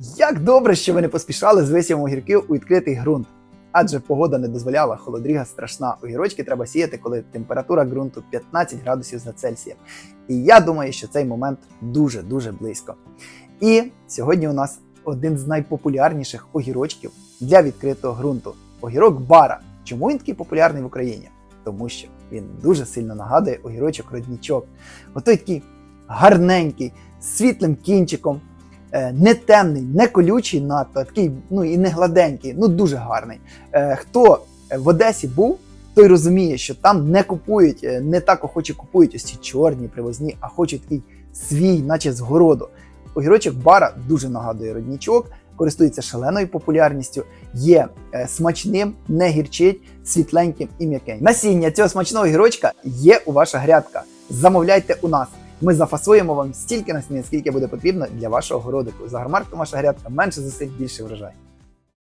Як добре, що ви не поспішали з висівом огірків у відкритий ґрунт. Адже погода не дозволяла, холодріга страшна. Огірочки треба сіяти, коли температура ґрунту 15 градусів за Цельсієм. І я думаю, що цей момент дуже-дуже близько. І сьогодні у нас один з найпопулярніших огірочків для відкритого ґрунту огірок бара. Чому він такий популярний в Україні? Тому що він дуже сильно нагадує огірочок роднічок. Отой такий гарненький, світлим кінчиком, не темний, не колючий надто, такий, ну і не гладенький, ну дуже гарний. Е, Хто в Одесі був, той розуміє, що там не купують, е, не так охоче купують ось ці чорні привозні, а хочуть такий свій, наче з городу. Огірочок бара дуже нагадує роднічок, користується шаленою популярністю, є е, смачним, не гірчить, світленьким і м'якеньким. Насіння цього смачного огірочка є у ваша грядка. Замовляйте у нас. Ми зафасуємо вам стільки насіння, скільки буде потрібно для вашого городику. За гармарку, ваша грядка менше зусиль, більше врожай.